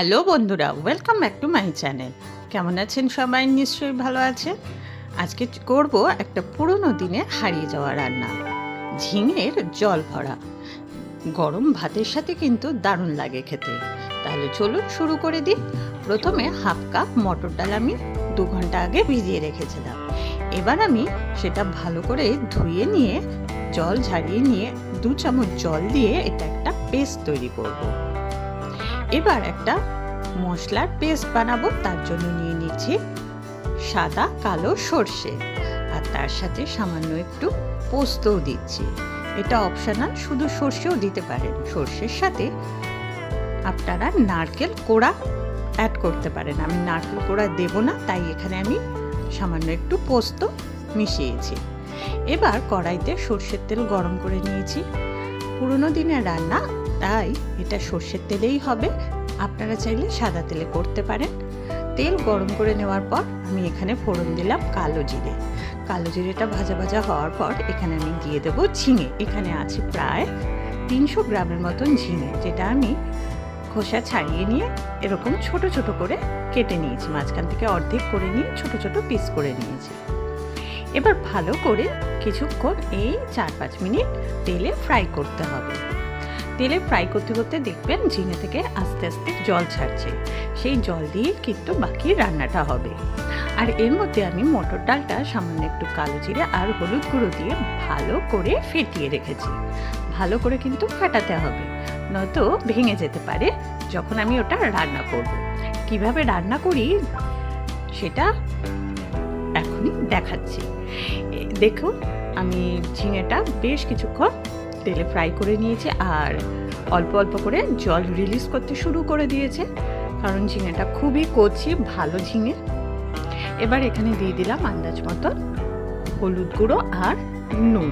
Hello বন্ধুরা welcome back to my channel কেমন আছেন সবাই? নিশ্চয়ই ভালো আছেন? আজকে করব একটা পুরনো দিনে হারিয়ে যাওয়া রান্না, ঝিঙের জল ভরা। গরম ভাতের সাথে কিন্তু দারুণ লাগে খেতে। তাহলে চলুন শুরু করে দিই। প্রথমে হাফ কাপ মটর ডাল আমি দু ঘণ্টা আগে ভিজিয়ে রেখেছিলাম। এবার আমি সেটা ভালো করে ধুয়ে নিয়ে, জল ঝারিয়ে নিয়ে দু চামচ জল দিয়ে এটা একটা পেস্ট তৈরি করব। এবার একটা মশলার পেস্ট বানাবো, তার জন্য নিয়ে নিচ্ছি সাদা কালো সর্ষে আর তার সাথে সামান্য একটু পোস্তও দিচ্ছি। এটা অপশনাল শুধু সর্ষেও দিতে পারেন। সর্ষের সাথে আপনারা নারকেল কোড়া অ্যাড করতে পারেন। আমি নারকেল কোড়া দেব না, তাই এখানে আমি সামান্য একটু পোস্ত মিশিয়েছি। এবার কড়াইতে সর্ষের তেল গরম করে নিয়েছি। পুরোনো দিনের রান্না তাই এটা সর্ষের তেলেই হবে। আপনারা চাইলে সাদা তেলে করতে পারেন। তেল গরম করে নেওয়ার পর আমি এখানে ফোড়ন দিলাম কালো জিরে। কালো জিরেটা ভাজা ভাজা হওয়ার পর এখানে আমি দিয়ে দেবো ঝিঙে। এখানে আছে প্রায় তিনশো গ্রামের মতন ঝিঙে, যেটা আমি খোসা ছাড়িয়ে নিয়ে এরকম ছোট ছোট করে কেটে নিয়েছি। মাঝখান থেকে অর্ধেক করে নিয়ে ছোট ছোট পিস করে নিয়েছি। এবার ভালো করে কিছুক্ষণ এই চার পাঁচ মিনিট তেলে ফ্রাই করতে হবে। তেলে ফ্রাই করতে করতে দেখবেন ঝিঙে থেকে আস্তে আস্তে জল ছাড়ছে। সেই জল দিয়ে কিন্তু বাকি রান্নাটা হবে। আর এর মধ্যে আমি মটর ডালটা সামান্য একটু কালো জিরে আর হলুদ গুঁড়ো দিয়ে ভালো করে ফেটিয়ে রেখেছি। ভালো করে কিন্তু ফাটাতে হবে, নয়তো ভেঙে যেতে পারে যখন আমি ওটা রান্না করব। কীভাবে রান্না করি সেটা এখনই দেখাচ্ছি। দেখুন, আমি ঝিঙেটা বেশ কিছুক্ষণ তেলে ফ্রাই করে নিয়েছে আর অল্প অল্প করে জল রিলিজ করতে শুরু করে দিয়েছে। কারণ ঝিঙেটা খুবই কচি, ভালো ঝিঙে। এবার এখানে দিয়ে দিলাম আন্দাজ মতো হলুদ গুঁড়ো আর নুন।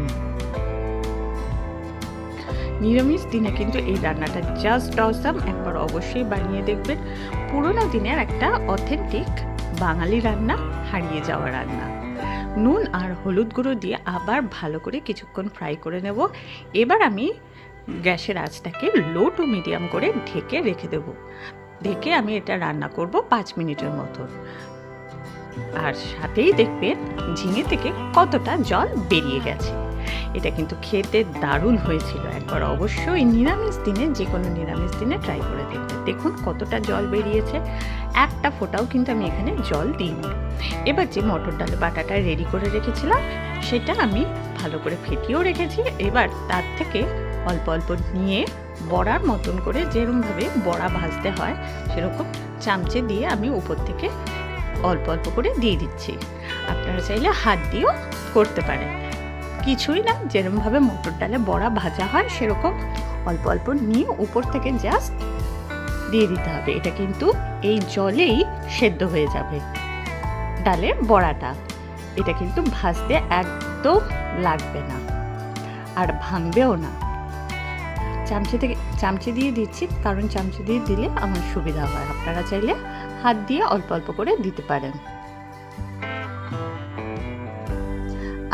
নিরামিষ দিনে কিন্তু এই রান্নাটা জাস্ট অসাম একবার অবশ্যই বানিয়ে দেখবেন। পুরোনো দিনের একটা অথেন্টিক বাঙালি রান্না, হারিয়ে যাওয়া রান্না। নুন আর হলুদ গুঁড়ো দিয়ে আবার ভালো করে কিছুক্ষণ ফ্রাই করে নেব। এবার আমি গ্যাসের আঁচটাকে লো টু মিডিয়াম করে ঢেকে রেখে দেব। ঢেকে আমি এটা রান্না করব পাঁচ মিনিটের মতন আর সাথেই দেখবেন ঝিঙে থেকে কতটা জল বেরিয়ে গেছে। এটা কিন্তু খেতে দারুণ হয়েছিল একবার। অবশ্যই নিরামিষ দিনে যে কোনো নিরামিষ দিনে ট্রাই করে দেখবে দেখুন কতটা জল বেরিয়েছে। একটা ফোঁটাও কিন্তু আমি এখানে জল দিইনি। এবার যে মটর ডালের বাটাটা রেডি করে রেখেছিলাম, সেটা আমি ভালো করে ফেটিয়েও রেখেছি। এবার তার থেকে অল্প অল্প নিয়ে বড়ার মতন করে যেরকমভাবে বড়া ভাজতে হয়, সেরকম চামচে দিয়ে আমি উপর থেকে অল্প অল্প করে দিয়ে দিচ্ছি। আপনারা চাইলে হাত দিয়েও করতে পারেন। কিছুই না। যেরকমভাবে মটর ডালে বড়া ভাজা হয়, সেরকম অল্প অল্প নিয়ে উপর থেকে জাস্ট দিয়ে দিতে হবে। এটা কিন্তু এই জলেই সেদ্ধ হয়ে যাবে ডালের বড়াটা। এটা কিন্তু ভাজতে একদম লাগবে না আর ভাঙবেও না। চামচে থেকে, চামচে দিয়ে দিচ্ছি, কারণ চামচে দিয়ে দিলে আমার সুবিধা হয়। আপনারা চাইলে হাত দিয়ে অল্প অল্প করে দিতে পারেন।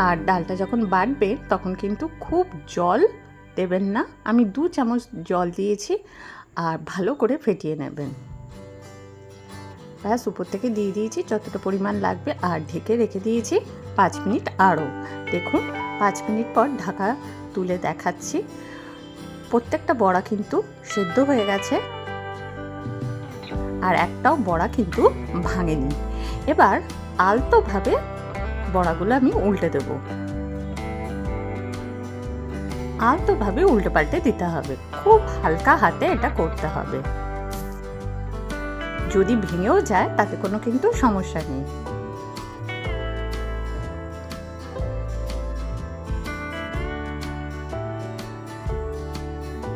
আর ডালটা যখন বাটবে, তখন কিন্তু খুব জল দেবেন না। আমি দু চামচ জল দিয়েছি আর ভালো করে ফেটিয়ে নেবেন। ব্যাস, উপর থেকে দিয়ে দিয়েছি যতটা পরিমাণ লাগবে আর ঢেকে রেখে দিয়েছি পাঁচ মিনিট আরও। দেখুন, পাঁচ মিনিট পর ঢাকা তুলে দেখাচ্ছি। প্রত্যেকটা বড়া কিন্তু সেদ্ধ হয়ে গেছে আর একটাও বড়া কিন্তু ভাঙেনি। এবার আলতোভাবে বড়াগুলো আমি উল্টে দেব। আলতোভাবে উল্টে পাল্টে দিতে হবে। খুব হালকা হাতে এটা করতে হবে। যদি ভেঙেও যায়, তাতে কোনো কিন্তু সমস্যা নেই।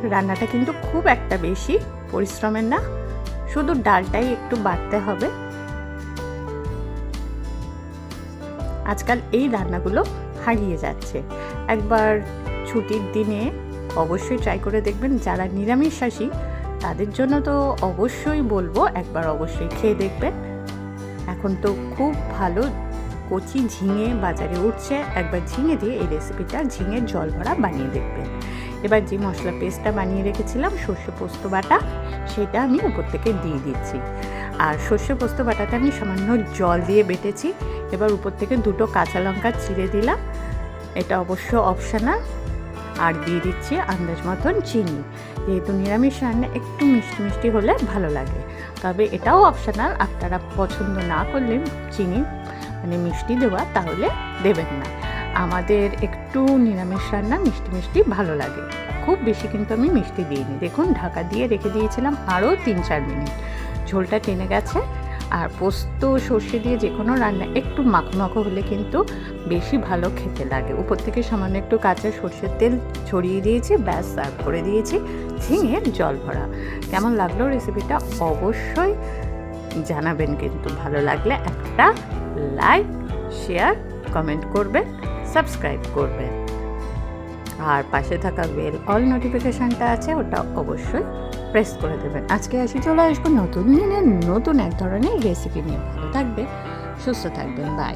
রান্নাটা কিন্তু খুব একটা বেশি পরিশ্রমের না। শুধু ডালটাই একটু বাড়তে হবে। আজকাল এই রান্নাগুলো হারিয়ে যাচ্ছে। একবার ছুটির দিনে অবশ্যই ট্রাই করে দেখবেন, যারা নিরামিষাসী তাদের জন্য তো অবশ্যই বলব একবার অবশ্যই খেয়ে দেখবেন। এখন তো খুব ভালো কচি ঝিঙে বাজারে উঠছে, একবার ঝিঙে দিয়ে এই রেসিপিটা ঝিঙের জল ভরা বানিয়ে দেখবেন। এবার যে মশলা পেস্টটা বানিয়ে রেখেছিলাম, সর্ষে পোস্ত বাটা, সেটা আমি উপর থেকে দিয়ে দিচ্ছি। আর সর্ষে পোস্ত বাটাতে আমি সামান্য জল দিয়ে বেটেছি। এবার উপর থেকে দুটো কাঁচা লঙ্কা চিড়ে দিলাম। এটা অবশ্য অপশনাল আর দিয়ে দিচ্ছি আন্দাজ মতন চিনি। যেহেতু নিরামিষ রান্না একটু মিষ্টি মিষ্টি হলে ভালো লাগে। তবে এটাও অপশানাল আপনারা পছন্দ না করলে চিনি মানে মিষ্টি দেওয়া, তাহলে দেবেন না। আমাদের একটু নিরামিষ রান্না মিষ্টি মিষ্টি ভালো লাগে। খুব বেশি কিন্তু আমি মিষ্টি দিইনি। দেখুন, ঢাকা দিয়ে রেখে দিয়েছিলাম আরও তিন চার মিনিট। ঝোলটা টেনে গেছে আর পোস্ত, সর্ষে দিয়ে যে কোনো রান্না একটু মাখো হলে কিন্তু বেশি ভালো খেতে লাগে। উপর থেকে সামান্য একটু কাঁচা সর্ষের তেল ছড়িয়ে দিয়েছি, ব্যাস সার্ভ করে দিয়েছি ঝিঙের জল ভরা। কেমন লাগল রেসিপিটা অবশ্যই জানাবেন কিন্তু। ভালো লাগলে একটা লাইক, শেয়ার, কমেন্ট করবেন, সাবস্ক্রাইব করবেন। আর পাশে থাকা বেল অল নোটিফিকেশানটা আছে, ওটা অবশ্যই প্রেস করে দেবেন। আজকে আসি চলে আসব নতুন দিনের নতুন এক ধরনের রেসিপি নিয়ে। ভালো থাকবেন, সুস্থ থাকবেন বাই